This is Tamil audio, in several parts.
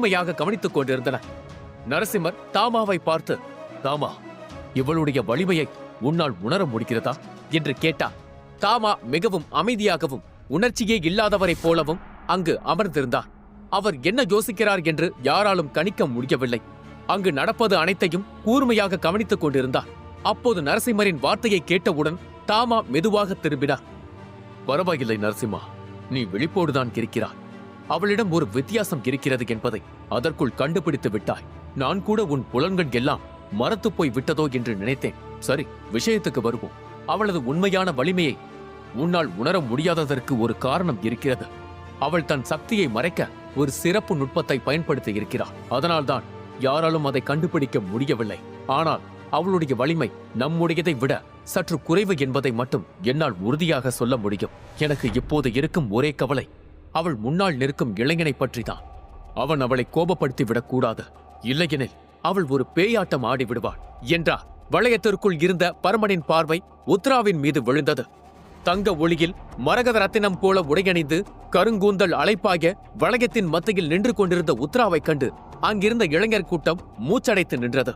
உண்மையாக கவனித்துக் கொண்டிருந்தன. நரசிம்மர் தாமாவை பார்த்து தாமா இவளுடைய வலிமையை உன்னால் உணர முடிகிறதா? என்று கேட்டார் தாமா மிகவும் அமைதியாகவும் உணர்ச்சியே இல்லாதவரைப் போலவும் அங்கு அமர்ந்திருந்தார் அவர் என்ன யோசிக்கிறார் என்று யாராலும் கணிக்க முடியவில்லை. அங்கு நடப்பது அனைத்தையும் கூர்மையாக கவனித்துக் கொண்டிருந்தார் அப்போது நரசிம்மரின் வார்த்தையை கேட்டவுடன் தாமா மெதுவாக திரும்பினார். பரவாயில்லை நரசிம்மா. நீ விழிப்போடுதான் இருக்கிறாய். அவளிடம் ஒரு வித்தியாசம் இருக்கிறது என்பதை அதற்குள் கண்டுபிடித்து விட்டாய். நான் கூட உன் புலன்கள் எல்லாம் மரத்து போய் விட்டதோ என்று நினைத்தேன். சரி விஷயத்துக்கு வருவோம். அவளது உண்மையான வலிமையை உன்னால் உணர முடியாததற்கு ஒரு காரணம் இருக்கிறது. அவள் தன் சக்தியை மறைக்க ஒரு சிறப்பு நுட்பத்தை பயன்படுத்தி இருக்கிறாள். அதனால்தான் யாராலும் அதை கண்டுபிடிக்க முடியவில்லை. ஆனால் அவளுடைய வலிமை நம்முடையதை விட சற்று குறைவு என்பதை மட்டும் என்னால் உறுதியாக சொல்ல முடியும். எனக்கு இப்போது இருக்கும் ஒரே கவலை அவள் முன்னால் நிற்கும் இளைஞனை பற்றிதான். அவன் அவளை கோபப்படுத்தி விடக்கூடாது. இல்லையெனில் அவள் ஒரு பேயாட்டம் ஆடி விடுவாள் என்றார். வளையத்திற்குள் இருந்த பரமனின் பார்வை உத்ராவின் மீது விழுந்தது. தங்க ஒளியில் மரகத ரத்தினம் போல உடையணிந்து கருங்கூந்தல் அழைப்பாக வளையத்தின் மத்தியில் நின்று கொண்டிருந்த உத்ராவைக் கண்டு அங்கிருந்த இளைஞர் கூட்டம் மூச்சடைத்து நின்றது.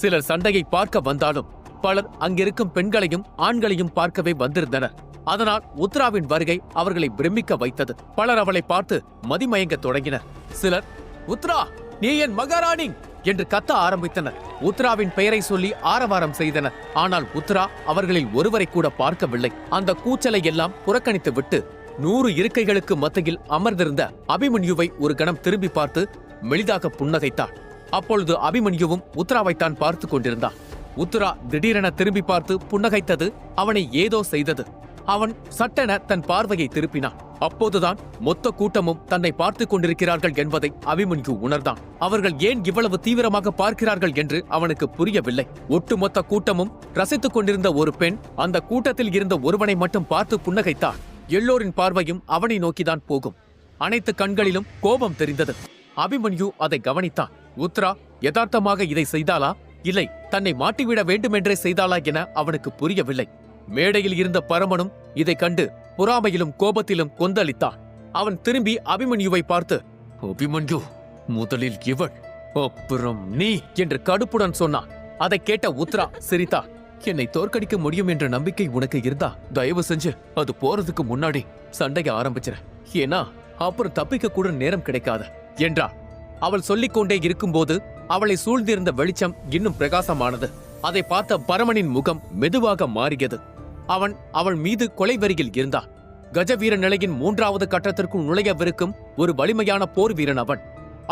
சிலர் சண்டையை பார்க்க வந்தாலும் பலர் அங்கிருக்கும் பெண்களையும் ஆண்களையும் பார்க்கவே வந்திருந்தனர். அதனால் உத்ராவின் வருகை அவர்களை பிரமிக்க வைத்தது. பலர் அவளை பார்த்து மதிமயங்கத் தொடங்கினர். சிலர் உத்ரா நீ என் மகாராணி! என்று கத்த ஆரம்பித்தனர். உத்ராவின் பெயரை சொல்லி ஆரவாரம் செய்தனர். ஆனால் உத்ரா அவர்களில் ஒருவரை கூட பார்க்கவில்லை. அந்த கூச்சலை எல்லாம் புறக்கணித்து விட்டு நூறு இருக்கைகளுக்கு மத்தியில் அமர்ந்திருந்த அபிமன்யுவை ஒரு கணம் திரும்பி பார்த்து மெளிதாக புன்னகைத்தாள். அப்பொழுது அபிமன்யுவும் உத்ராவைத்தான் பார்த்து கொண்டிருந்தான். உத்ரா திடீரென திரும்பி பார்த்து புன்னகைத்தது அவனை ஏதோ செய்தது. அவன் சட்டென தன் பார்வையை திருப்பினான். அப்போதுதான் மொத்த கூட்டமும் தன்னை பார்த்துக் கொண்டிருக்கிறார்கள் என்பதை அபிமன்யு உணர்ந்தான். அவர்கள் ஏன் இவ்வளவு தீவிரமாக பார்க்கிறார்கள் என்று அவனுக்கு புரியவில்லை. ஒட்டுமொத்த கூட்டமும் ரசித்துக் கொண்டிருந்த ஒரு பெண் அந்த கூட்டத்தில் இருந்த ஒருவனை மட்டும் பார்த்து புன்னகைத்தாள் எல்லோரின் பார்வையும் அவனை நோக்கிதான் போகும். அனைத்து கண்களிலும் கோபம் தெரிந்தது. அபிமன்யு அதை கவனித்தான். உத்ரா யதார்த்தமாக இதை செய்தாலா இல்லை தன்னை மாட்டிவிட வேண்டுமென்றே செய்தாளா என அவனுக்கு புரியவில்லை. மேடையில் இருந்த பரமனும் இதை கண்டு பொறாமையிலும் கோபத்திலும் கொந்தளித்தான். அவன் திரும்பி அபிமன்யுவை பார்த்து அபிமன்யு முதலில் இவள் அப்புறம் நீ என்று கடுப்புடன் சொன்னான். அதை கேட்ட உத்ரா சிரித்தா என்னை தோற்கடிக்க முடியும் என்ற நம்பிக்கை உனக்கு இருந்தா தயவு செஞ்சு அது போறதுக்கு முன்னாடி சண்டைய ஆரம்பிச்சிட ஏன்னா அப்புறம் தப்பிக்க கூட நேரம் கிடைக்காது என்றார் அவள் சொல்லிக் கொண்டே இருக்கும்போது அவளை சூழ்ந்திருந்த வெளிச்சம் இன்னும் பிரகாசமானது. அதை பார்த்த பரமனின் முகம் மெதுவாக மாறியது. அவன் அவள் மீது கொலை வரியில் இருந்தான். கஜவீர நிலையின் மூன்றாவது கட்டத்திற்குள் நுழையவிருக்கும் ஒரு வலிமையான போர் வீரன் அவன்.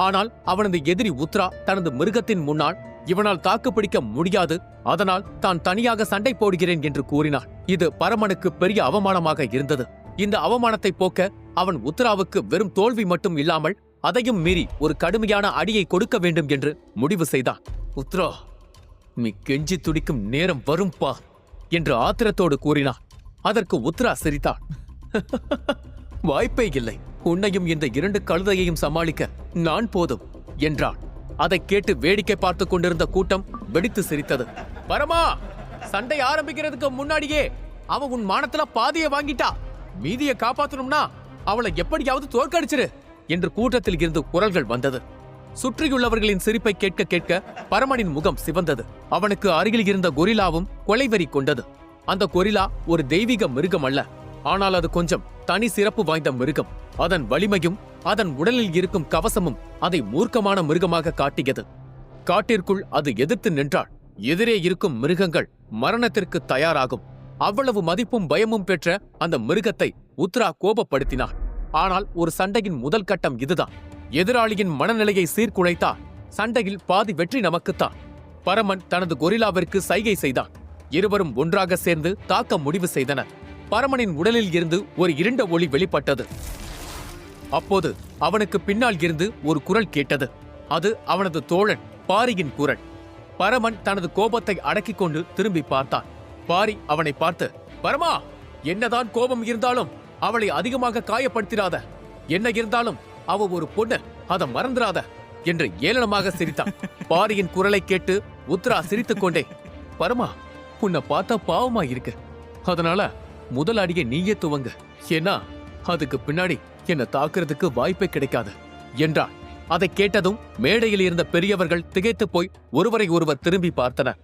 ஆனால் அவனது எதிரி உத்ரா தனது மிருகத்தின் முன்னால் இவனால் தாக்குப்பிடிக்க முடியாது. அதனால் தான் தனியாக சண்டை போடுகிறேன் என்று கூறினான். இது பரமனுக்கு பெரிய அவமானமாக இருந்தது. இந்த அவமானத்தை போக்க அவன் உத்ராவுக்கு வெறும் தோல்வி மட்டும் இல்லாமல் அதையும் மீறி ஒரு கடுமையான அடியை கொடுக்க வேண்டும் என்று முடிவு செய்தான். உத்ரா நீ கெஞ்சி துடிக்கும் நேரம் வரும் பா என்று ஆத்திரத்தோடு கூறினான். அதற்கு உத்ரா சிரித்தான். வாய்ப்பே இல்லை. உன்னையும் இந்த இரண்டு கழுதையையும் சமாளிக்க நான் போதும் என்றான். அதைக் கேட்டு வேடிக்கை பார்த்துக் கொண்டிருந்த கூட்டம் வெடித்து சிரித்தது. பரமா சண்டை ஆரம்பிக்கிறதுக்கு முன்னாடியே அவ உன் மானத்துல பாதியை வாங்கிட்டா. மீதியை காப்பாத்தணும்னா அவளை எப்படியாவது தோற்கடிச்சிரு. என்று கூட்டத்தில் இருந்து குரல்கள் வந்தது. சுற்றியுள்ளவர்களின் சிரிப்பை கேட்க கேட்க பரமனின் முகம் சிவந்தது. அவனுக்கு அருகில் இருந்த கொரிலாவும் கொலைவெறி கொண்டது. அந்த கொரிலா ஒரு தெய்வீக மிருகம் அல்ல. ஆனால் அது கொஞ்சம் தனி சிறப்பு வாய்ந்த மிருகம். அதன் வலிமையும் அதன் உடலில் இருக்கும் கவசமும் அதை மூர்க்கமான மிருகமாக காட்டியது. காட்டிற்குள் அது எதிர்த்து நின்றால் எதிரே இருக்கும் மிருகங்கள் மரணத்திற்கு தயாராகும். அவ்வளவு மதிப்பும் பயமும் பெற்ற அந்த மிருகத்தை உத்ரா கோபப்படுத்தினார் ஆனால் ஒரு சண்டையின் முதல் கட்டம் இதுதான். எதிராளியின் மனநிலையை சீர்குலைத்தா சண்டையில் பாதி வெற்றி நமக்குத்தான். பரமன் தனது கொரிலாவிற்கு சைகை செய்தான். இருவரும் ஒன்றாக சேர்ந்து தாக்க முடிவு செய்தனர். பரமனின் உடலில் இருந்து ஒரு இருண்ட ஒளி வெளிப்பட்டது. அப்போது அவனுக்கு பின்னால் இருந்து ஒரு குரல் கேட்டது. அது அவனது தோழன் பாரியின் குரல். பரமன் தனது கோபத்தை அடக்கிக் கொண்டு திரும்பி பார்த்தான். பாரி அவனை பார்த்து பரமா என்னதான் கோபம் இருந்தாலும் அவளை அதிகமாக காயப்படுத்திராத. என்ன இருந்தாலும் அவ ஒரு பொண்ணு அத மறந்துராத என்று ஏளனமாக சிரித்தான் பாரியின் குரலை கேட்டு உத்ரா சிரித்துக் கொண்டே பரமா உன்னை பார்த்தா பாவமா இருக்கு. அதனால முதல் அடியை நீயே துவங்க. ஏன்னா அதுக்கு பின்னாடி என்னை தாக்குறதுக்கு வாய்ப்பே கிடைக்காது என்றான் அதை கேட்டதும் மேடையில் இருந்த பெரியவர்கள் திகைத்துப் போய் ஒருவரை ஒருவர் திரும்பி பார்த்தனர்.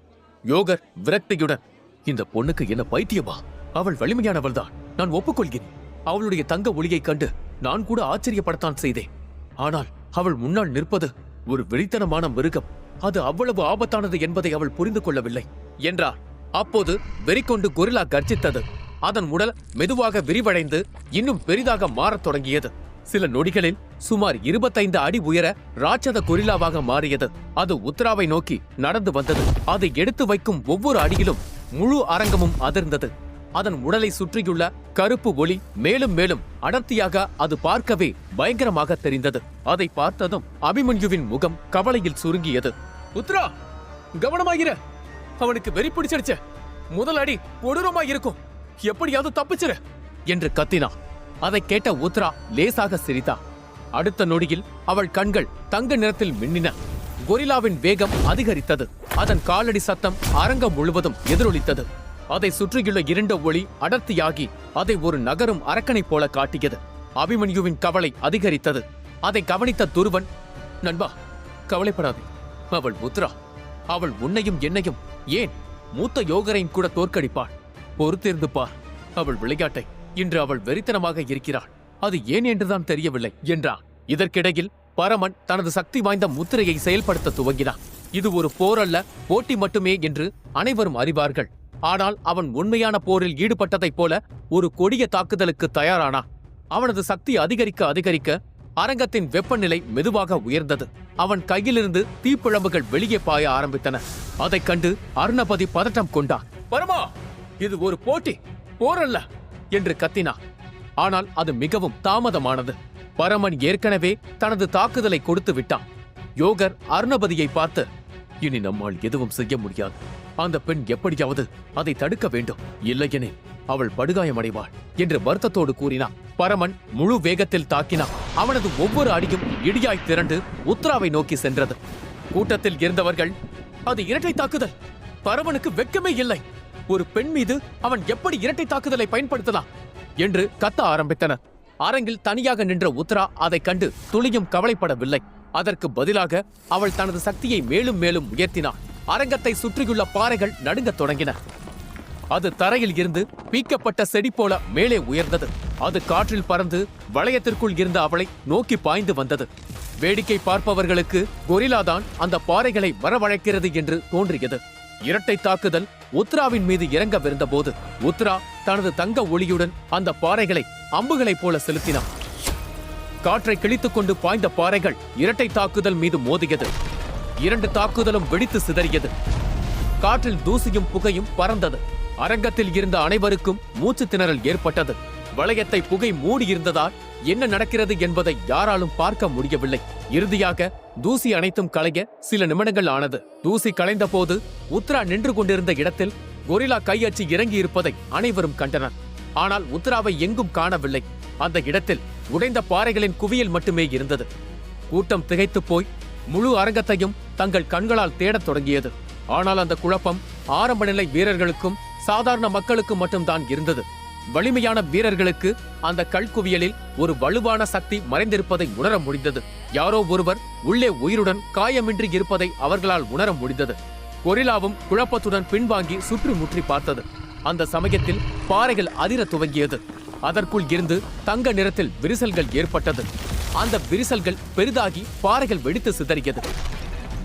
யோகர் விரக்தியுடன் இந்த பொண்ணுக்கு என்ன பைத்தியமா? அவள் வலிமையானவள்தான். நான் ஒப்புக்கொள்கிறேன். அவளுடைய தங்க ஒளியைக் கண்டு நான் கூட ஆச்சரியப்படத்தான் செய்தேன். ஆனால் அவள் முன்னால் நிற்பது ஒரு வெளித்தனமான மிருகம். அது அவ்வளவு ஆபத்தானது என்பதை அவள் புரிந்து கொள்ளவில்லை. என்றார் அப்போது வெறிகொண்டு கொரில்லா கர்ஜித்தது. அதன் உடல் மெதுவாக விரிவடைந்து இன்னும் பெரிதாக மாறத் தொடங்கியது. சில நொடிகளில் சுமார் இருபத்தைந்து அடி உயர ராட்சத கொரில்லாவாக மாறியது. அது உத்தராவை நோக்கி நடந்து வந்தது. அதை எடுத்து வைக்கும் ஒவ்வொரு அடியிலும் முழு அரங்கமும் அதிர்ந்தது. அதன் உடலை சுற்றியுள்ள கருப்பு ஒளி மேலும் மேலும் அடர்த்தியாக அது பார்க்கவே பயங்கரமாக தெரிந்தது. அதை பார்த்ததும் அபிமன்யுவின் முகம் கவலையில் சுருங்கியது. உத்ரா கவனமாகிற அவனுக்கு வெறி பிடிச்சிருச்சு முதல் அடி கொடூரமா இருக்கும். எப்படியாவது தப்பிச்சிரு என்று கத்தினான். அதை கேட்ட உத்ரா லேசாக சிரித்தா. அடுத்த நொடியில் அவள் கண்கள் தங்க நிறத்தில் மின்னின. கொரில்லாவின் வேகம் அதிகரித்தது. அதன் காலடி சத்தம் அரங்கம் முழுவதும் எதிரொலித்தது. அதை சுற்றியுள்ள இருண்ட ஒளி அடர்த்தியாகி அதை ஒரு நகரும் அரக்கனைப் போல காட்டியது. அபிமன்யுவின் கவலை அதிகரித்தது. அதை கவனித்த துருவன் நண்பா கவலைப்படாதே. அவள் முத்ரா. அவள் உன்னையும் என்னையும் ஏன் மூத்த யோகரையும் கூட தோற்கடிப்பாள்? பொறுத்திருந்து பார். அவள் விளையாட்டை இன்று அவள் வெறித்தனமாக இருக்கிறாள். அது ஏன் என்றுதான் தெரியவில்லை என்றான். இதற்கிடையில் பரமன் தனது சக்தி வாய்ந்த முத்திரையை செயல்படுத்த துவங்கினான். இது ஒரு போர் அல்ல போட்டி மட்டுமே என்று அனைவரும் அறிவார்கள். ஆனால் அவன் உண்மையான போரில் ஈடுபட்டதைப் போல ஒரு கொடிய தாக்குதலுக்கு தயாரானா? அவனது சக்தி அதிகரிக்க அதிகரிக்க அரங்கத்தின் வெப்பநிலை மெதுவாக உயர்ந்தது. அவன் கையிலிருந்து தீப்பிழம்புகள் வெளியே பாய ஆரம்பித்தன. அதைக் கண்டு அருணபதி பதட்டம் கொண்டான். பரமா இது ஒரு போட்டி. போரல்ல என்று கத்தினான். ஆனால் அது மிகவும் தாமதமானது. பரமன் ஏற்கனவே தனது தாக்குதலை கொடுத்து விட்டான். யோகர் அருணபதியை பார்த்து இனி நம்மால் எதுவும் செய்ய முடியாது. அந்த பெண் எப்படியாவது அதை தடுக்க வேண்டும். இல்லையெனில் அவள் படுகாயமடைவாள் என்று வருத்தத்தோடு கூறினான். பரமன் முழு வேகத்தில் தாக்கினான். அவனது ஒவ்வொரு அடியும் இடியாய் திரண்டு உத்ராவை நோக்கி சென்றது. கூட்டத்தில் இருந்தவர்கள் அது இரட்டை தாக்குதல். பரமனுக்கு வெட்கமே இல்லை. ஒரு பெண் மீது அவன் எப்படி இரட்டை தாக்குதலை பயன்படுத்தலாம்? என்று கத்த ஆரம்பித்தனர். அரங்கில் தனியாக நின்ற உத்ரா அதைக் கண்டு துளியும் கவலைப்படவில்லை. அதற்கு பதிலாக அவள் தனது சக்தியை மேலும் மேலும் உயர்த்தினாள். அரங்கத்தை சுற்றியுள்ள பாறைகள் நடுங்கத் தொடங்கின. அது தரையில் இருந்து பீக்கப்பட்ட செடி போல மேலே உயர்ந்தது. அது காற்றில் பறந்து வளையத்திற்குள் இருந்த அவளை நோக்கி பாய்ந்து வந்தது. வேடிக்கை பார்ப்பவர்களுக்கு கொரிலாதான் அந்த பாறைகளை வரவழைக்கிறது என்று தோன்றியது. இரட்டை தாக்குதல் உத்ராவின் மீது இறங்கவிருந்த போது உத்ரா தனது தங்க ஒளியுடன் அந்த பாறைகளை அம்புகளைப் போல செலுத்தினான். காற்றை கிழித்துக் கொண்டு பாய்ந்த பாறைகள் இரட்டை தாக்குதல் மீது மோதியது. இரண்டு தாக்குதலும் வெடித்து சிதறியது. காற்றில் தூசியும் புகையும் பறந்தது. அரங்கத்தில் இருந்த அனைவருக்கும் மூச்சு திணறல் ஏற்பட்டது. வளையத்தை புகை மூடியிருந்ததால் என்ன நடக்கிறது என்பதை யாராலும் பார்க்க முடியவில்லை. இறுதியாக தூசி அனைத்தும் களைய சில நிமிடங்கள் ஆனது. தூசி களைந்த போது உத்ரா நின்று கொண்டிருந்த இடத்தில் கொரில்லா கையச்சு இறங்கி இருப்பதை அனைவரும் கண்டனர். ஆனால் உத்ராவை எங்கும் காணவில்லை. அந்த இடத்தில் உடைந்த பாறைகளின் குவியல் மட்டுமே இருந்தது. கூட்டம் திகைத்துப் போய் முழு அரங்கத்தையும் தங்கள் கண்களால் தேடத் தொடங்கியது. ஆனால் அந்த குழப்பம் ஆரம்ப நிலை வீரர்களுக்கும் சாதாரண மக்களுக்கும் மட்டும்தான் இருந்தது. வலிமையான வீரர்களுக்கு அந்த கல்குவியலில் ஒரு வலுவான சக்தி மறைந்திருப்பதை உணர முடிந்தது. யாரோ ஒருவர் உள்ளே உயிருடன் காயமின்றி இருப்பதை அவர்களால் உணர முடிந்தது. கொரிலாவும் குழப்பத்துடன் பின்வாங்கி சுற்றி முற்றி பார்த்தது. அந்த சமயத்தில் பாறைகள் அதிர துவங்கியது. அதற்குள் இருந்து தங்க நிறத்தில் விரிசல்கள் ஏற்பட்டது. அந்த விரிசல்கள் பெரிதாகி பாறைகள் வெடித்து சிதறியது.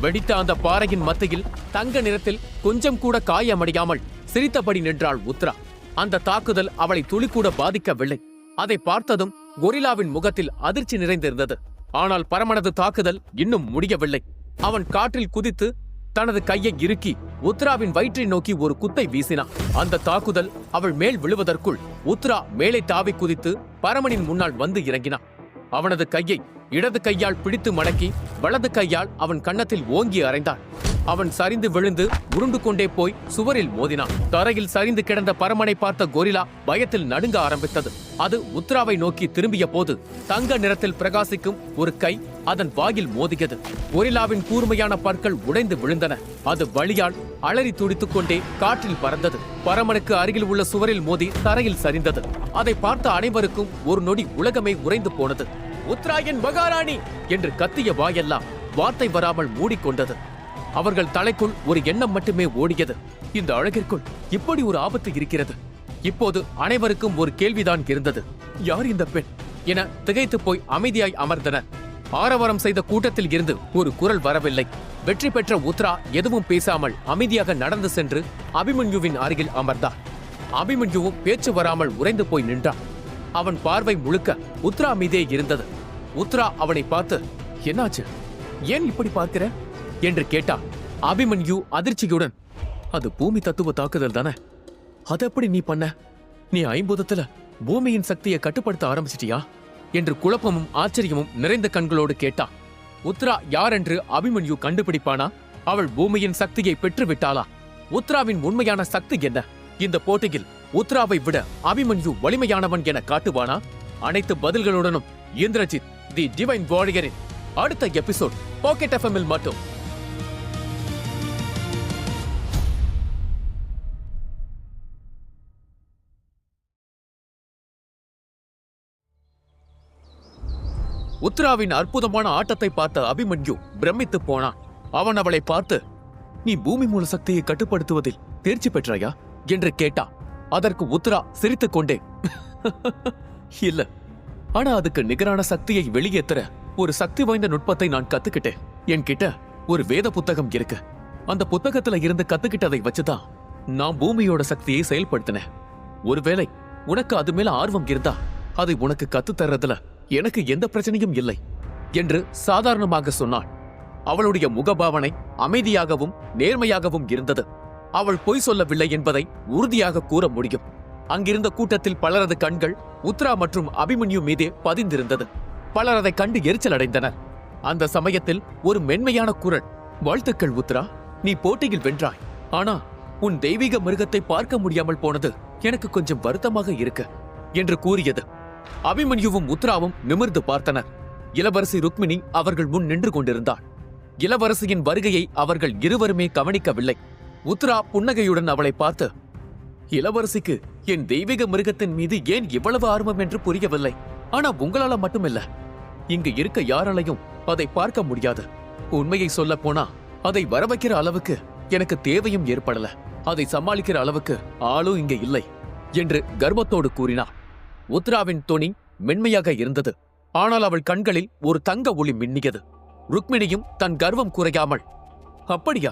வெடித்த அந்த பாறையின் மத்தியில் தங்க நிறத்தில் கொஞ்சம் கூட காயமடையாமல் சிரித்தபடி நின்றாள் உத்ரா. அந்த தாக்குதல் அவளை துளிக்கூட பாதிக்கவில்லை. அதை பார்த்ததும் கொரில்லாவின் முகத்தில் அதிர்ச்சி நிறைந்திருந்தது. ஆனால் பரமனது தாக்குதல் இன்னும் முடியவில்லை. அவன் காற்றில் குதித்து தனது கையை இறுக்கி உத்ராவின் வயிற்றை நோக்கி ஒரு குத்தை வீசினான். அந்த தாக்குதல் அவள் மேல் விழுவதற்குள் உத்ரா மேலே தாவி குதித்து பரமனின் முன்னால் வந்து இறங்கினான். அவனது கையை இடது கையால் பிடித்து மடக்கி வலது கையால் அவன் கன்னத்தில் ஓங்கி அறைந்தான் அவன் சரிந்து விழுந்து உருண்டு கொண்டே போய் சுவரில் மோதினான். தரையில் சரிந்து கிடந்த பரமனை பார்த்த கொரில்லா பயத்தில் நடுங்க ஆரம்பித்தது. அது உத்ராவை நோக்கி திரும்பிய போது தங்க நிறத்தில் பிரகாசிக்கும் ஒரு கை அதன் வாயில் மோதியது. கொரில்லாவின் கூர்மையான பற்கள் உடைந்து விழுந்தன. அது வழியால் அலறி துடித்துக் கொண்டே காற்றில் பறந்தது. பரமனுக்கு அருகில் உள்ள சுவரில் மோதி தரையில் சரிந்தது. அதை பார்த்த அனைவருக்கும் ஒரு நொடி உலகமே உறைந்து போனது. உத்ராயன் மகாராணி! என்று கத்திய வாயெல்லாம் வார்த்தை வராமல் மூடிக்கொண்டது. அவர்கள் தலைக்குள் ஒரு எண்ணம் மட்டுமே ஓடியது. இந்த அழகிற்குள் இப்படி ஒரு ஆபத்து இருக்கிறது. இப்போது அனைவருக்கும் ஒரு கேள்விதான் இருந்தது. யார் இந்த பெண்? என திகைத்து போய் அமைதியாய் அமர்ந்தனர் ஆரவாரம் செய்த கூட்டத்தில் இருந்து ஒரு குரல் வரவில்லை. வெற்றி பெற்ற உத்ரா எதுவும் பேசாமல் அமைதியாக நடந்து சென்று அபிமன்யுவின் அருகில் அமர்ந்தார். அபிமன்யுவும் பேச்சு வராமல் உறைந்து போய் நின்றான். அவன் பார்வை முழுக்க உத்ரா மீதே இருந்தது. உத்ரா அவனை பார்த்து என்னாச்சு? ஏன் இப்படி பார்க்கிற? என்று கேட்டான். அபிமன்யு அதிர்ச்சியுடன் அது பூமி தத்துவ தாக்குதல் தானே? அது எப்படி நீ பண்ண? நீ ஐம்பூதத்துல பூமியின் சக்தியை கட்டுப்படுத்த ஆரம்பிச்சிட்டியா? என்று குழப்பமும் ஆச்சரியமும் நிறைந்த கண்களோடு கேட்டான். உத்ரா யார் என்று அபிமன்யு கண்டுபிடிப்பானா? அவள் பூமியின் சக்தியை பெற்று விட்டாளா உத்ராவின் உண்மையான சக்தி என்ன? இந்த போட்டியில் உத்ராவை விட அபிமன்யு வலிமையானவன் என காட்டுவானா? அனைத்து பதில்களுடனும் இந்திரஜித் தி டிவைன் வாரியரின் அடுத்த எபிசோட் பாக்கெட் எஃப்எம்மில் மட்டும். உத்ராவின் அற்புதமான ஆட்டத்தை பார்த்த அபிமன்யு பிரமித்து போனான். அவன் அவளை பார்த்து நீ பூமி மூல சக்தியை கட்டுப்படுத்துவதில் தேர்ச்சி பெற்றாயா? என்று கேட்டான் அதற்கு உத்ரா சிரித்துக் கொண்டே இல்ல. ஆனா அதுக்கு நிகரான சக்தியை வெளியேத்துற ஒரு சக்தி வாய்ந்த நுட்பத்தை நான் கத்துக்கிட்டேன். என்கிட்ட ஒரு வேத புத்தகம் இருக்கு. அந்த புத்தகத்துல இருந்து கத்துக்கிட்டதை வச்சுதான் நான் பூமியோட சக்தியை செயல்படுத்தினேன். ஒருவேளை உனக்கு அது மேல ஆர்வம் இருந்தா அதை உனக்கு கத்து தர்றதுல எனக்கு எந்த பிரச்சனையும் இல்லை என்று சாதாரணமாக சொன்னாள். அவளுடைய முகபாவனை அமைதியாகவும் நேர்மையாகவும் இருந்தது. அவள் பொய் சொல்லவில்லை என்பதை உறுதியாக கூற முடியும். அங்கிருந்த கூட்டத்தில் பலரது கண்கள் உத்ரா மற்றும் அபிமன்யு மீதே பதிந்திருந்தது. பலர் அதை கண்டு எரிச்சல் அடைந்தனர் அந்த சமயத்தில் ஒரு மென்மையான குரல் வாழ்த்துக்கள் உத்ரா நீ போட்டியில் வென்றாய். ஆனா உன் தெய்வீக மிருகத்தை பார்க்க முடியாமல் போனது எனக்கு கொஞ்சம் வருத்தமாக இருக்கு என்று கூறியது. அபிமன்யுவும் உத்ராவும் நிமிர்ந்து பார்த்தனர். இளவரசி ருக்மிணி அவர்கள் முன் நின்று கொண்டிருந்தாள். இளவரசியின் வருகையை அவர்கள் இருவருமே கவனிக்கவில்லை. உத்ரா புன்னகையுடன் அவளை பார்த்து இளவரசிக்கு என் தெய்வீக மிருகத்தின் மீது ஏன் இவ்வளவு ஆர்வம் என்று புரியவில்லை? ஆனா உங்களால மட்டுமில்ல. இங்கு இருக்க யாராலையும் அதை பார்க்க முடியாது. உண்மையை சொல்ல போனா அதை வரவைக்கிற அளவுக்கு எனக்கு தேவையும் ஏற்படல. அதை சமாளிக்கிற அளவுக்கு ஆளும் இங்க இல்லை என்று கர்வத்தோடு கூறினார் உத்ராவின் தொனி மென்மையாக இருந்தது. ஆனால் அவள் கண்களில் ஒரு தங்க ஒளி மின்னியது. ருக்மிணியும் தன் கர்வம் குறையாமல் அப்படியா?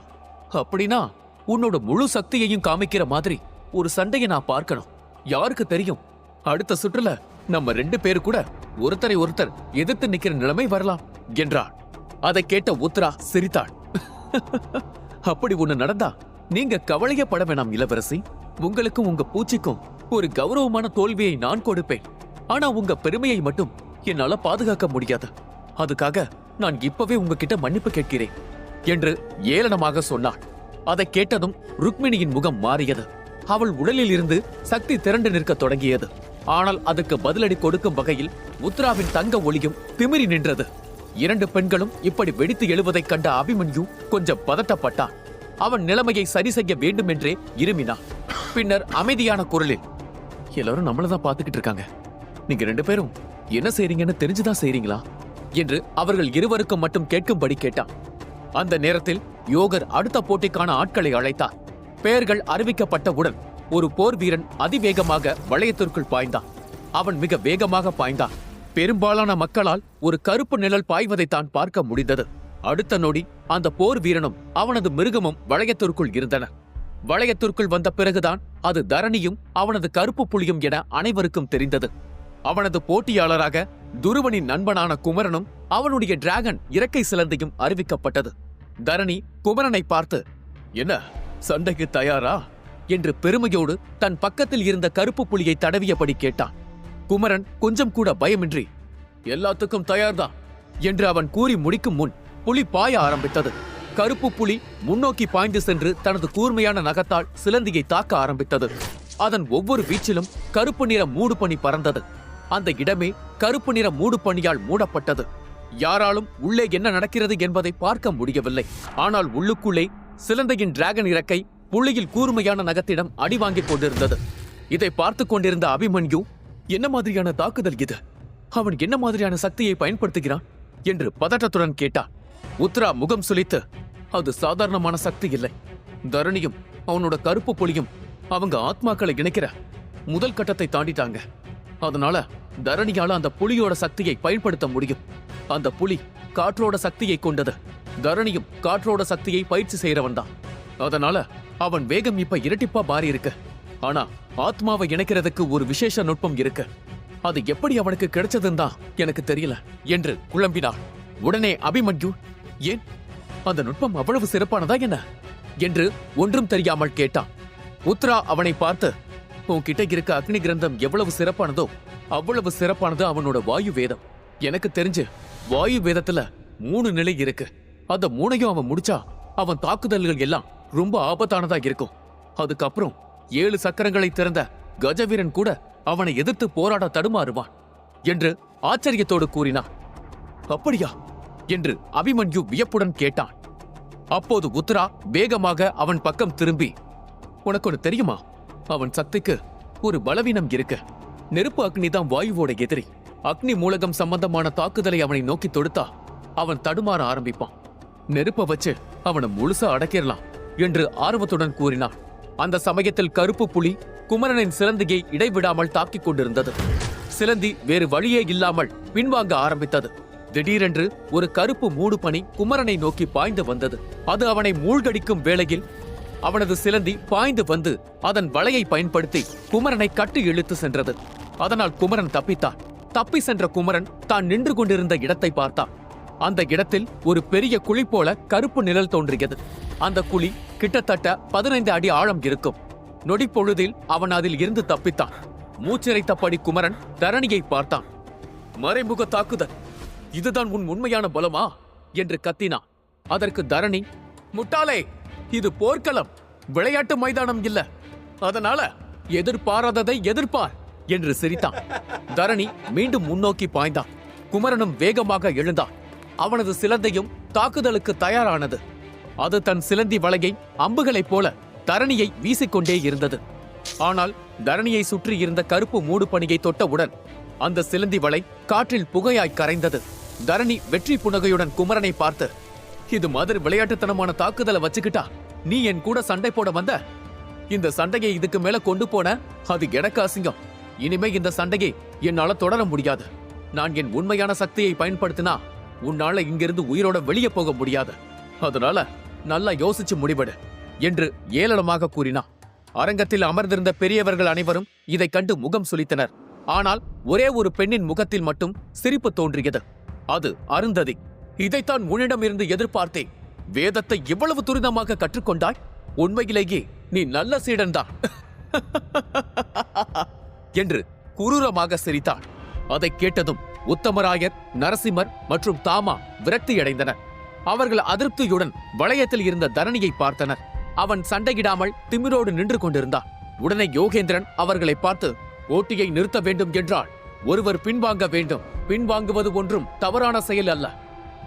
அப்படின்னா உன்னோட முழு சக்தியையும் காமிக்கிற மாதிரி ஒரு சண்டையை நான் பார்க்கணும். யாருக்கு தெரியும்? அடுத்த சுற்றுல நம்ம ரெண்டு பேரு கூட ஒருத்தரை ஒருத்தர் எதிர்த்து நிக்கிற நிலைமை வரலாம் என்றாள். அதை கேட்ட உத்ரா சிரித்தாள். அப்படி ஒண்ணு நடந்தா நீங்க கவலையப்பட வேணாம் இளவரசி. உங்களுக்கும் உங்க பூச்சிக்கும் ஒரு கௌரவமான தோல்வியை நான் கொடுப்பேன். ஆனா உங்க பெருமையை மட்டும் என்னால பாதுகாக்க முடியாது. அதுக்காக நான் இப்பவே உங்ககிட்ட மன்னிப்பு கேட்கிறேன் என்று ஏளனமாக சொன்னாள். அதை கேட்டதும் ருக்மிணியின் முகம் மாறியது. அவள் உடலில் இருந்து சக்தி திரண்டு நிற்க தொடங்கியது. ஆனால் அதுக்கு பதிலடி கொடுக்கும் வகையில் உத்ராவின் தங்க ஒளியும் திமிரி நின்றது. இரண்டு பெண்களும் இப்படி வெடித்து எழுவதைக் கண்ட அபிமன்யு கொஞ்சம் பதட்டப்பட்டான். அவன் நிலைமையை சரி செய்ய வேண்டும் என்றே இருமினான் பின்னர் அமைதியான குரலில் எல்லாரும் நம்மள தான் பார்த்துக்கிட்டு இருக்காங்க. நீங்க ரெண்டு பேரும் என்ன செய்றீங்கன்னு தெரிஞ்சுதான் செய்றீங்களா? என்று அவர்கள் இருவருக்கும் மட்டும் கேட்கும்படி கேட்டான். அந்த நேரத்தில் யோகர் அடுத்த போட்டிக்கான ஆட்களை அழைத்தார். பெயர்கள் அறிவிக்கப்பட்டவுடன் ஒரு போர் வீரன் அதிவேகமாக வளையத்திற்குள் பாய்ந்தான். அவன் மிக வேகமாக பாய்ந்தான். பெரும்பாலான மக்களால் ஒரு கருப்பு நிழல் பாய்வதை தான் பார்க்க முடிந்தது. அடுத்த நொடி அந்த போர் வீரனும் அவனது மிருகமும் வளையத்திற்குள் இருந்தனர். வளையத்திற்குள் வந்த பிறகுதான் அது தரணியும் அவனது கருப்பு புலியும் என அனைவருக்கும் தெரிந்தது. அவனது போட்டியாளராக துருவனின் நண்பனான குமரனும் அவனுடைய டிராகன் இறக்கை சிலந்தையும் அறிவிக்கப்பட்டது. தரணி குமரனை பார்த்து என்ன சண்டைக்கு தயாரா? என்று பெருமையோடு தன் பக்கத்தில் இருந்த கருப்பு புலியை தடவியபடி கேட்டான். குமரன் கொஞ்சம் கூட பயமின்றி எல்லாத்துக்கும் தயார்தான் என்று அவன் கூறி முடிக்கும் முன் புலி பாய ஆரம்பித்தது. கருப்பு புலி முன்னோக்கி பாய்ந்து சென்று தனது கூர்மையான நகத்தால் சிலந்தியை தாக்க ஆரம்பித்தது. அதன் ஒவ்வொரு வீச்சிலும் கருப்பு நிற மூடு பணி பறந்தது. அந்த இடமே கருப்பு நிற மூடு பணியால் மூடப்பட்டது. யாராலும் உள்ளே என்ன நடக்கிறது என்பதை பார்க்க முடியவில்லை. ஆனால் உள்ளுக்குள்ளே சிலந்தையின் டிராகன் இறக்கை புள்ளியில் கூர்மையான நகத்திடம் அடி வாங்கிக் கொண்டிருந்தது. இதை பார்த்து கொண்டிருந்த அபிமன்யு என்ன மாதிரியான தாக்குதல் இது? அவன் என்ன மாதிரியான சக்தியை பயன்படுத்துகிறான்? என்று பதட்டத்துடன் கேட்டான். உத்ரா முகம் சுளித்து அது சாதாரணமான சக்தி இல்லை. தரணியும் அவனோட கருப்பு புலியும் அவங்க ஆத்மாக்களை இணைக்கிற முதல் கட்டத்தை தாண்டிட்டாங்க. அதனால தரணியால அந்த புலியோட சக்தியை பயன்படுத்த முடியும். அந்த புலி காற்றோட சக்தியை கொண்டது. தரணியும் காற்றோட சக்தியை பயிற்சி செய்யறவன் தான். அதனால அவன் வேகம் இப்ப இரட்டிப்பா மாறி இருக்கு. ஆனா ஆத்மாவை இணைக்கிறதுக்கு ஒரு விசேஷ நுட்பம் இருக்கு. அது எப்படி அவனுக்கு கிடைச்சதுன்னு தான் எனக்கு தெரியல என்று குழம்பினான் உடனே அபிமன்யு ஏன்? அந்த நுட்பம் அவ்வளவு சிறப்பானதா என்ன? என்று ஒன்றும் தெரியாமல் கேட்டான். உத்ரா அவனை பார்த்து உன்கிட்ட இருக்க அக்னி கிரந்தம் எவ்வளவு சிறப்பானதோ அவ்வளவு சிறப்பானது அவனோட வாயு வேதம். எனக்கு தெரிஞ்சு வாயு வேதத்துல மூணு நிலை இருக்கு. அந்த மூணையும் அவன் முடிச்சா அவன் தாக்குதல்கள் எல்லாம் ரொம்ப ஆபத்தானதா இருக்கும். அதுக்கப்புறம் ஏழு சக்கரங்களை திறந்த கஜவீரன் கூட அவனை எதிர்த்து போராட தடுமாறுவான் என்று ஆச்சரியத்தோடு கூறினான். அப்படியா? என்று அபிமன்யு வியப்புடன் கேட்டான். அப்போது உத்ரா வேகமாக அவன் பக்கம் திரும்பி உனக்கு ஒன்று தெரியுமா? அவன் சக்திக்கு ஒரு பலவீனம் இருக்கு. நெருப்பு அக்னி தான் வாயுவோட எதிரி. அக்னி மூலகம் சம்பந்தமான தாக்குதலை அவனை நோக்கி தொடுத்தா அவன் தடுமாற ஆரம்பிப்பான். நெருப்ப வச்சு அவனை முழுசா அடக்கிடலாம் என்று ஆர்வத்துடன் கூறினான். அந்த சமயத்தில் கருப்பு புலி குமரனின் சிலந்தியை இடைவிடாமல் தாக்கிக் கொண்டிருந்தது. சிலந்தி வேறு வழியே இல்லாமல் பின்வாங்க ஆரம்பித்தது. திடீரென்று ஒரு கருப்பு மூடு பனி குமரனை நோக்கி பாய்ந்து வந்தது. அது அவனை மூழ்கடிக்கும் வேளையில் அவனது சிலந்தி பாய்ந்து வந்து அதன் வலையை பயன்படுத்தி குமரனை கட்டி இழுத்து சென்றது. அதனால் குமரன் தப்பித்தான். தப்பி சென்ற குமரன் தான் நின்று கொண்டிருந்த இடத்தை பார்த்தான். அந்த இடத்தில் ஒரு பெரிய குழி போல கருப்பு நிழல் தோன்றியது. அந்த குழி கிட்டத்தட்ட பதினைந்து அடி ஆழம் இருக்கும். நொடிப்பொழுதில் அவன் அதில் இருந்து தப்பித்தான். மூச்சிறைத்தபடி குமரன் தரணியை பார்த்தான். மறைமுக தாக்குதல். இதுதான் உன் உண்மையான பலமா? என்று கத்தினான் அதற்கு தரணி முட்டாளே இது போர்க்களம். விளையாட்டு மைதானம் இல்ல. அதனால எதிர்பாராததை எதிர்பார் என்று சிரித்தான். தரணி மீண்டும் முன்னோக்கி பாய்ந்தான். குமரனும் வேகமாக எழுந்தான். அவனது சிலந்தையும் தாக்குதலுக்கு தயாரானது. அது தன் சிலந்தி வலையை அம்புகளைப் போல தரணியை வீசிக்கொண்டே இருந்தது. ஆனால் தரணியை சுற்றி இருந்த கருப்பு மூடு பணியை தொட்டவுடன் அந்த சிலந்தி வலை காற்றில் புகையாய் கரைந்தது. தரணி வெற்றி புனகையுடன் குமரனை பார்த்து இது மாதிரி விளையாட்டுத்தனமான தாக்குதலை வச்சுக்கிட்டா நீ என் கூட சண்டை போட வந்த? இந்த சண்டையை இதுக்கு மேல கொண்டு போன? அது எனக்கு அசிங்கம். இனிமே இந்த சண்டையை என்னால தொடர முடியாது. நான் என் உண்மையான சக்தியை பயன்படுத்தினா உன்னால இங்கிருந்து உயிரோட வெளியே போக முடியாது. அதனால நல்லா யோசிச்சு முடிவெடு என்று ஏளனமாக கூறினான். அரங்கத்தில் அமர்ந்திருந்த பெரியவர்கள் அனைவரும் இதைக் கண்டு முகம் சுளித்தனர். ஆனால் ஒரே ஒரு பெண்ணின் முகத்தில் மட்டும் சிரிப்பு தோன்றியது. அது அருந்ததி. இதைத்தான் உன்னிடமிருந்து எதிர்பார்த்தேன். வேதத்தை இவ்வளவு துரிதமாக கற்றுக்கொண்டாய்? உண்மையிலேயே நீ நல்ல சீடன்தான். என்று குரூரமாக சிரித்தாள். அதைக் கேட்டதும் உத்தமராயர் நரசிம்மர் மற்றும் தாமா விரக்தியடைந்தனர். அவர்கள் அதிருப்தியுடன் வளையத்தில் இருந்த தரணியை பார்த்தனர். அவன் சண்டையிடாமல் திமிரோடு நின்று கொண்டிருந்தான். உடனே யோகேந்திரன் அவர்களை பார்த்து போட்டியை நிறுத்த வேண்டும் என்றாள். ஒருவர் பின்வாங்க வேண்டும். பின்வாங்குவது ஒன்றும் தவறான செயல் அல்ல.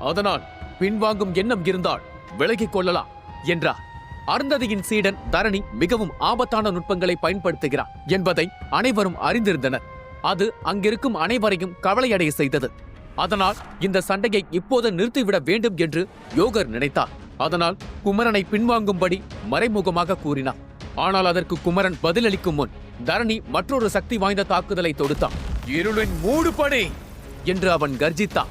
அதனால் பின்வாங்கும் எண்ணம் இருந்தால் விலகிக் கொள்ளலாம் என்றார். அருந்ததியின் சீடன் தரணி மிகவும் ஆபத்தான நுட்பங்களை பயன்படுத்துகிறான் என்பதை அனைவரும் அறிந்திருந்தனர். அது அங்கிருக்கும் அனைவரையும் கவலையடைய செய்தது. அதனால் இந்த சண்டையை இப்போது நிறுத்திவிட வேண்டும் என்று யோகர் நினைத்தார். அதனால் குமரனை பின்வாங்கும்படி மறைமுகமாக கூறினார். ஆனால் அதற்கு குமரன் பதிலளிக்கும் முன் தரணி மற்றொரு சக்தி வாய்ந்த தாக்குதலை தொடுத்தான். இருளின் மூடுபடே என்று அவன் கர்ஜித்தான்.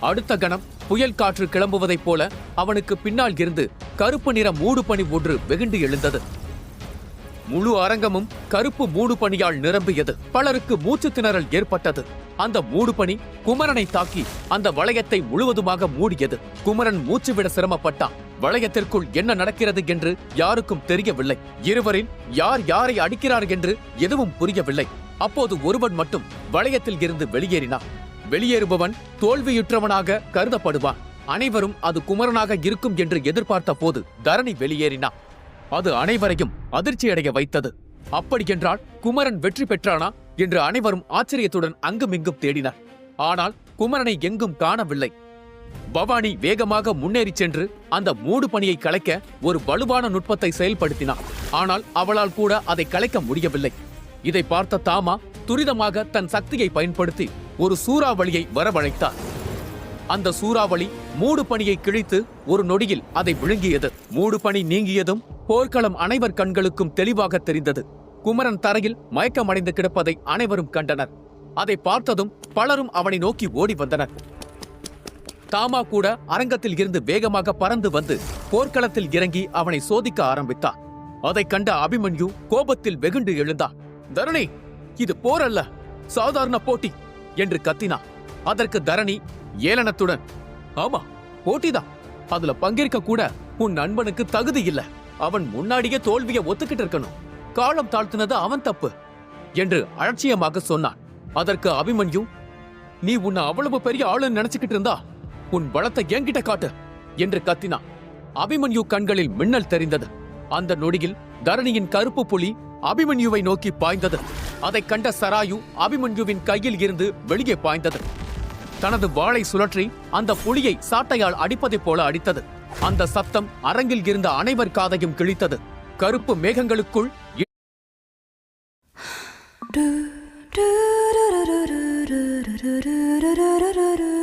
அடுத்த கணம் புயல் காற்று கிளம்புவதைப் போல அவனுக்கு பின்னால் இருந்து கருப்பு நிற மூடுபனி ஒன்று வெகுண்டு எழுந்தது. முழு அரங்கமும் கருப்பு மூடுபனியால் நிரம்பியது. பலருக்கு மூச்சு திணறல் ஏற்பட்டது. அந்த மூடுபனி குமரனை தாக்கி அந்த வளையத்தை முழுவதுமாக மூடியது. குமரன் மூச்சுவிட சிரமப்பட்டான் வளையத்திற்குள் என்ன நடக்கிறது என்று யாருக்கும் தெரியவில்லை. இருவரில் யார் யாரை அடிக்கிறார் என்று எதுவும் புரியவில்லை. அப்போது ஒருவன் மட்டும் வளையத்தில் இருந்து வெளியேறினான் வெளியேறுபவன் தோல்வியுற்றவனாக கருதப்படுவான். அனைவரும் அது குமரனாக இருக்கும் என்று எதிர்பார்த்த போது தரணி வெளியேறினான் அது அனைவரையும் அதிர்ச்சியடைய வைத்தது. அப்படியென்றால் குமரன் வெற்றி பெற்றானா? என்று அனைவரும் ஆச்சரியத்துடன் அங்குமிங்கும் தேடினார். ஆனால் குமரனை எங்கும் காணவில்லை. பவானி வேகமாக முன்னேறிச் சென்று அந்த மூடு பணியை கலைக்க ஒரு வலுவான நுட்பத்தை செயல்படுத்தினார் ஆனால் அவளால் கூட அதை கலைக்க முடியவில்லை. இதை பார்த்த தாமா துரிதமாக தன் சக்தியை பயன்படுத்தி ஒரு சூறாவளியை வரவழைத்தார். அந்த சூறாவளி மூடு பனியை கிழித்து ஒரு நொடியில் அதை விழுங்கியது. மூடு பனி நீங்கியதும் போர்க்களம் அனைவர் கண்களுக்கும் தெளிவாக தெரிந்தது. குமரன் தரையில் மயக்கமடைந்து கிடப்பதை அனைவரும் கண்டனர். அதை பார்த்ததும் பலரும் அவனை நோக்கி ஓடி வந்தனர். தாமா கூட அரங்கத்தில் இருந்து வேகமாக பறந்து வந்து போர்க்களத்தில் இறங்கி அவனை சோதிக்க ஆரம்பித்தார் அதை கண்ட அபிமன்யு கோபத்தில் வெகுண்டு எழுந்தார் தரணி இது போர் அல்ல சாதாரண போட்டி என்று கத்தினார் அதற்கு தரணி ஏளனத்துடன் ஆமா போட்டிதான். அதுல பங்கேற்க கூட உன் நண்பனுக்கு தகுதி இல்ல. அவன் முன்னாடியே தோல்வியை ஒத்துக்கிட்டு இருக்கணும். காலம் தாழ்த்தினது அவன் தப்பு என்று அலட்சியமாக சொன்னான். அதற்கு அபிமன்யு நீ உன்னை அவ்வளவு பெரிய ஆளுன்னு நினைச்சுக்கிட்டு இருந்தா உன் பலத்தை என்கிட்ட காட்டு என்று கத்தினான். அபிமன்யு கண்களில் மின்னல் தெரிந்தது. அந்த நொடியில் தரணியின் கருப்பு புலி அபிமன்யுவை நோக்கி பாய்ந்தது. அதைக் கண்ட சராயு அபிமன்யுவின் கையில் இருந்து வெளியே பாய்ந்தது. தனது வாளை சுழற்றி அந்த புலியை சாட்டையால் அடிப்பதைப் போல அடித்தது. அந்த சத்தம் அரங்கில் இருந்த அனைவர் காதையும் கிழித்தது. கருப்பு மேகங்களுக்குள் do do do do do do do do do do do